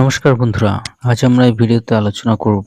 নমস্কার বন্ধুরা, আজ আমরা এই ভিডিওতে আলোচনা করব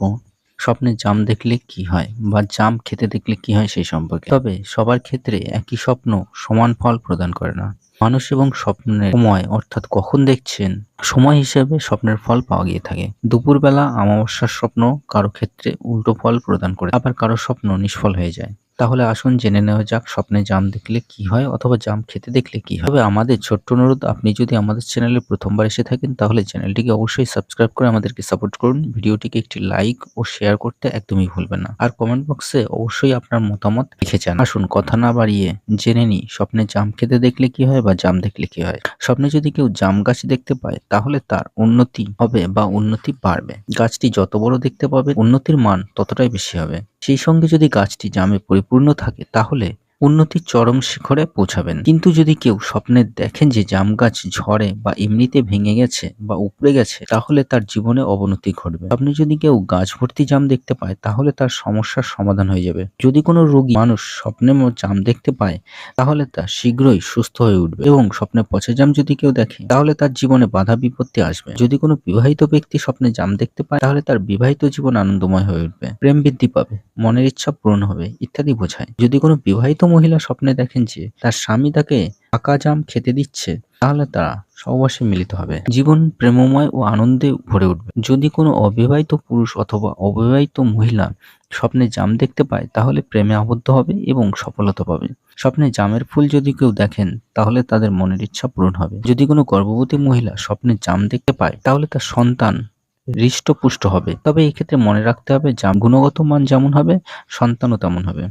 স্বপ্নে জাম দেখলে কি হয় বা জাম খেতে দেখলে কি হয় সেই সম্পর্কে। তবে সবার ক্ষেত্রে একই স্বপ্ন সমান ফল প্রদান করে না। মানুষ এবং স্বপ্নের সময় অর্থাৎ কখন দেখছেন, সময় হিসেবে স্বপ্নের ফল পাওয়া গিয়ে থাকে। দুপুরবেলা অমাবস্যার স্বপ্ন কারও ক্ষেত্রে উল্টো ফল প্রদান করে, আবার কারও স্বপ্ন নিষ্ফল হয়ে যায়। তাহলে আসুন জেনে নেওয়া যাক, স্বপ্নে জাম দেখলে কি হয় অথবা জাম খেতে দেখলে কি হবে আমাদের ছোট্ট অনুরোধ, আপনি যদি আমাদের চ্যানেলে প্রথমবার এসে থাকেন, তাহলে চ্যানেলটিকে অবশ্যই সাবস্ক্রাইব করে আমাদেরকে সাপোর্ট করুন। ভিডিওটিকে একটি লাইক ও শেয়ার করতে একদমই ভুলবেন না। আর কমেন্ট বক্সে অবশ্যই আপনার মতামত লিখে যান আসুন কথা না বাড়িয়ে জেনে নিই, স্বপ্নে জাম খেতে দেখলে কি হয় বা জাম দেখলে কি হয়। স্বপ্নে যদি কেউ জাম গাছ দেখতে পায়, তাহলে তার উন্নতি হবে বা উন্নতি বাড়বে। গাছটি যত বড় দেখতে পাবে, উন্নতির মান ততটাই বেশি হবে। সেই সঙ্গে যদি গাছটি জামে পরিপূর্ণ থাকে তাহলে উন্নতির চরম শিখরে পৌঁছাবেন। কিন্তু যদি কেউ স্বপ্নে দেখেন যে জাম গাছ ঝড়ে বা এমনিতে ভেঙে গেছে বা উপড়ে গেছে, তাহলে তার জীবনে অবনতি ঘটবে। আপনি যদি কেউ গাছ ভর্তি জাম দেখতে পায়, তাহলে তার সমস্যার সমাধান হয়ে যাবে। যদি কোনো রোগী মানুষ স্বপ্নে জাম দেখতে পায়, তাহলে তা শীঘ্রই সুস্থ হয়ে উঠবে। এবং স্বপ্নে পচা জাম যদি কেউ দেখে, তাহলে তার জীবনে বাধা বিপত্তি আসবে। যদি কোনো বিবাহিত ব্যক্তি স্বপ্নে জাম দেখতে পায়, তাহলে তার বিবাহিত জীবন আনন্দময় হয়ে উঠবে। প্রেম বৃদ্ধি পাবে, মনের ইচ্ছা পূরণ হবে ইত্যাদি বোঝায়। যদি কোনো বিবাহিত মহিলা স্বপ্নে দেখেন যে তার স্বামী তাকে পাকা জাম খেতে দিচ্ছে, তাহলে তারা সহবাসে মিলিত হবে। জীবন প্রেমময় ও আনন্দে ভরে উঠবে। যদি কোনো অবিবাহিত পুরুষ অথবা অবিবাহিত মহিলা স্বপ্নে জাম দেখতে পায়, তাহলে প্রেমে আবদ্ধ হবে এবং সফলতা পাবে। স্বপ্নে জামের ফুল যদি কেউ দেখেন, তাহলে তাদের মনের ইচ্ছা পূরণ হবে। যদি কোনো গর্ভবতী মহিলা স্বপ্নে জাম দেখতে পায়, তাহলে তার সন্তান হৃষ্টপুষ্ট হবে। তবে এই ক্ষেত্রে মনে রাখতে হবে, জাম গুণগত মান যেমন হবে, সন্তানও তেমন হবে।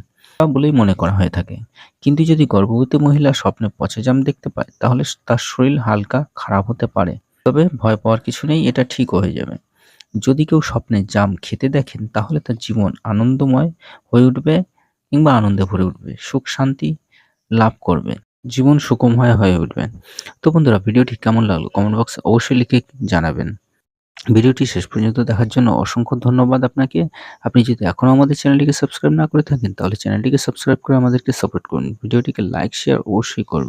বলেই মনে করা হয়ে থাকে। কিন্তু যদি গর্ভবতী মহিলা স্বপ্নে পচা জাম দেখতে পায়, তাহলে তার শরীর হালকা খারাপ হতে পারে। তবে ভয় পাওয়ার কিছু নেই, এটা ঠিক হয়ে যাবে। যদি কেউ স্বপ্নে জাম খেতে দেখেন, তাহলে তার জীবন আনন্দময় হয়ে উঠবে কিংবা আনন্দে ভরে উঠবে। সুখ শান্তি লাভ করবে। জীবন সুখময় হয়ে উঠবে। তো বন্ধুরা, ভিডিওটি কেমন লাগল? কমেন্ট বক্সে অবশ্যই লিখে জানাবেন। ভিডিওটি শেষ পর্যন্ত দেখার জন্য অসংখ্য ধন্যবাদ আপনাকে। আপনি যদি এখনও আমাদের চ্যানেলটিকে সাবস্ক্রাইব না করে থাকেন, তাহলে চ্যানেলটিকে সাবস্ক্রাইব করে আমাদেরকে সাপোর্ট করুন। ভিডিওটিকে লাইক শেয়ার অবশ্যই করবেন।